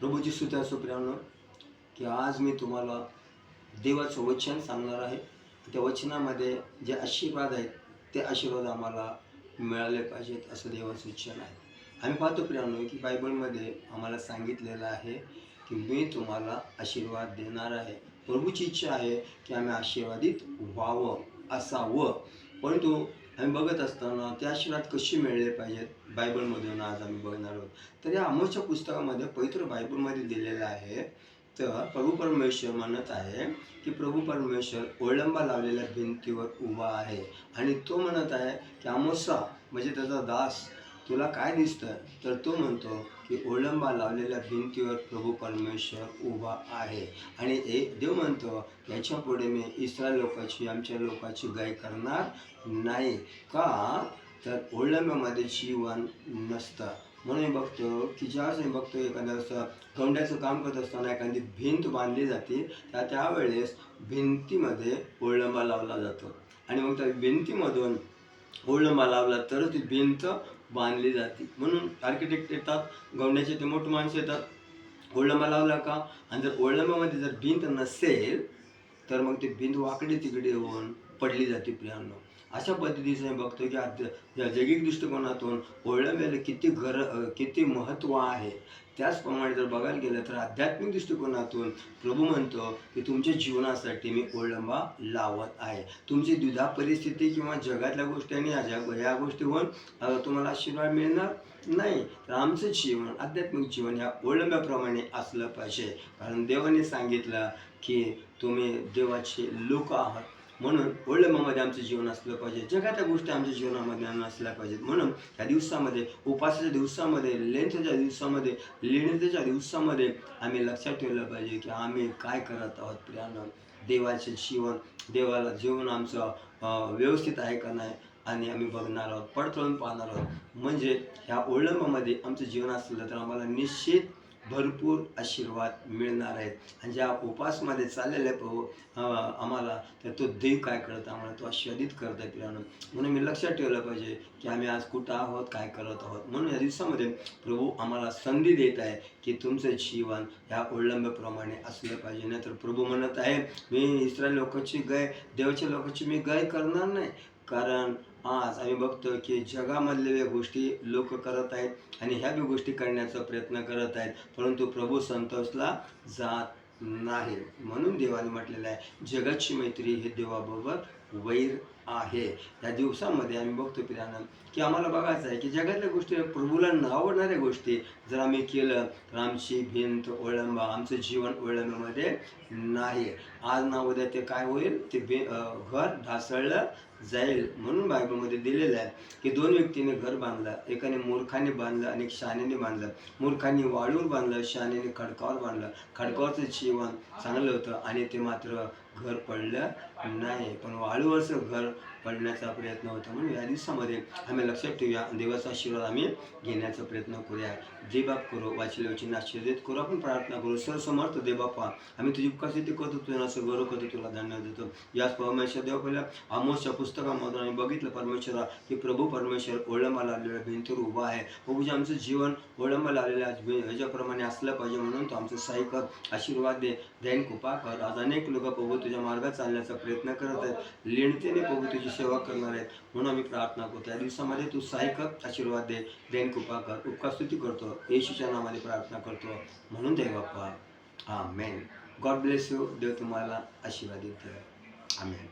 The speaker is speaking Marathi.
प्रभूची सुद्धा सुप्रियानो की आज मी तुम्हाला देवाचं वचन सांगणार आहे. त्या वचनामध्ये जे आशीर्वाद आहेत ते आशीर्वाद आम्हाला मिळाले पाहिजेत असं देवाचं वचन आहे. आम्ही पाहतो प्रियानो की बायबलमध्ये आम्हाला सांगितलेलं आहे की मी तुम्हाला आशीर्वाद देणार आहे. प्रभूची इच्छा आहे की आम्ही आशीर्वादित व्हावं असावं. परंतु आम्ही बघत असताना त्या आशीर्वाद कसे मिळले पाहिजेत बायबलमधून आज आम्ही बघणार आहोत. तर या अमोच्या पुस्तकामध्ये पवित्र बायबलमध्ये दिलेलं आहे तर प्रभू परमेश्वर म्हणत आहे की प्रभू परमेश्वर ओळंबा लावलेल्या भिंतीवर उभा आहे. आणि तो म्हणत आहे की अमोसा म्हणजे त्याचा दास तुला काय दिसतं? तर तो म्हणतो की ओळंबा लावलेल्या भिंतीवर प्रभू परमेश्वर उभा आहे. आणि ए देव म्हणतो याच्यापुढे मी इस्रायल लोकाची आमच्या लोकाची गाय करणार नाही का? तर ओळंब्यामध्ये जीवन नसतं. म्हणून मी बघतो की ज्यावेळेस मी बघतो एखाद्या असं तोंड्याचं काम करत असताना एखादी भिंत बांधली जाते त्या त्यावेळेस भिंतीमध्ये ओळंबा लावला जातो. आणि मग त्या भिंतीमधून ओळंबा लावला तरच ती भिंत बांधली जाते. म्हणून आर्किटेक्ट येतात गवण्याचे ते मोठे माणसं येतात. ओळंबा लावला का? आणि जर ओळंबामध्ये जर भिंत नसेल तर मग ती भिंत वाकडी तिकडे होऊन पडली जाते प्रियांनो. अशा पद्धतीचं मी बघतो की आज या जैविक दृष्टिकोनातून ओळंब्याला किती घर किती महत्त्व आहे. त्याचप्रमाणे जर बघायला गेलं तर आध्यात्मिक दृष्टिकोनातून प्रभू म्हणतो की तुमच्या जीवनासाठी मी ओळंबा लावत आहे. तुमची दुधा परिस्थिती किंवा जगातल्या गोष्टी आणि या जग गोष्टीहून तुम्हाला आशीर्वाद मिळणार नाही. तर आमचं जीवन आध्यात्मिक जीवन या ओळंब्याप्रमाणे असलं पाहिजे. कारण देवाने सांगितलं की तुम्ही देवाचे लोक आहात. म्हणून ओळंबामध्ये आमचं जीवन असलं पाहिजे जगातल्या गोष्टी आमच्या जीवनामध्ये नसल्या पाहिजेत. म्हणून या दिवसामध्ये उपासाच्या दिवसामध्ये लेंथच्या दिवसामध्ये लिहिण्याच्या दिवसामध्ये आम्ही लक्षात ठेवलं पाहिजे की आम्ही काय करत आहोत प्रियानं. देवाचे जीवन देवाला जीवन आमचं व्यवस्थित आहे का नाही आणि आम्ही बघणार आहोत पडतळून पाहणार आहोत. म्हणजे ह्या ओळंबामध्ये आमचं जीवन असलं तर आम्हाला निश्चित भरपूर आशीर्वाद मिळणार आहेत. आणि ज्या उपासमध्ये चाललेले प्रभू आम्हाला तर तो देव काय करत? आम्हाला तो आश्वादित करत आहे पिरानं म्हणून मी लक्षात ठेवलं पाहिजे की आम्ही आज कुठं आहोत काय करत आहोत? म्हणून या दिवसामध्ये प्रभू आम्हाला संधी देत आहे की तुमचं जीवन ह्या ओळंब्याप्रमाणे असलं पाहिजे. नाही तर प्रभू म्हणत आहे मी इस्रायल लोकांची गाय देवाच्या लोकांची मी गाय करणार नाही. कारण आज आम्ही बघतो की जगामधल्या गोष्टी लोक करत आहेत आणि ह्या बी गोष्टी करण्याचा प्रयत्न करत आहेत. परंतु प्रभू संतोषला जात नाही. म्हणून देवाने म्हटलेलं आहे जगाची मैत्री हे देवाबरोबर वैर आहे. या दिवसामध्ये आम्ही बघतो पिरानं की आम्हाला बघायचं आहे की जगातल्या गोष्टी प्रभूला न आवडणाऱ्या गोष्टी जर आम्ही केलं तर आमची भिंत ओळंबा आमचं जीवन ओळंबामध्ये नाही. आज ना उद्या ते काय होईल? ते बे घर ढासळलं जाईल. म्हणून बायबलमध्ये दिलेलं आहे की दोन व्यक्तीने घर बांधलं एकाने मूर्खाने बांधलं आणि एक शहाण्याने बांधलं. मूर्खाने वाळूवर बांधलं शहाण्याने खडकावर बांधलं. खडकावरचं जीवन चांगलं होतं आणि ते मात्र घर पडलं नाही. पण वाळूवरचं घर पडण्याचा प्रयत्न होता म्हणून या दिवसामध्ये आम्ही लक्षात ठेवूया. देवाचा आशीर्वाद आम्ही घेण्याचा प्रयत्न करूया. देबाप करू वाचले वचन आशीर्वादित करू आपण प्रार्थना करू. सर समर्थ देबापा आम्ही तुझी उपस्थिती करतो तुझ्या असं गौरव करतो तुला धन्यवाद देतो. याच परमेश्वर देव पहिल्या आमोसच्या पुस्तकामधून आम्ही बघितलं परमेश्वरा की प्रभू परमेश्वर ओळंबा लावलेल्या भिंतीवर उभा आहे. हो प्रभूजी आमचं जीवन ओळंबा लागलेल्या ह्याच्याप्रमाणे असलं पाहिजे म्हणून तो आमचं सहाय्य कर आशीर्वाद दे. दैन कृपा कर. आज अनेक लोक प्रभू तुझ्या मार्गात चालण्याचा प्रयत्न करत आहेत. लिणतेने प्रभू तुझी सेवा करणार आहेत. म्हणून आम्ही प्रार्थना करतो. या दिवसामध्ये तू सहाय्यक आशीर्वाद दे. दैन कृपा कर. उपकास्तुती करतो. येशूच्या नावाने प्रार्थना करतो. म्हणून दे बाप्पा. हा मेन गॉड ब्लेस यू. देव तुम्हाला आशीर्वादित आमेन.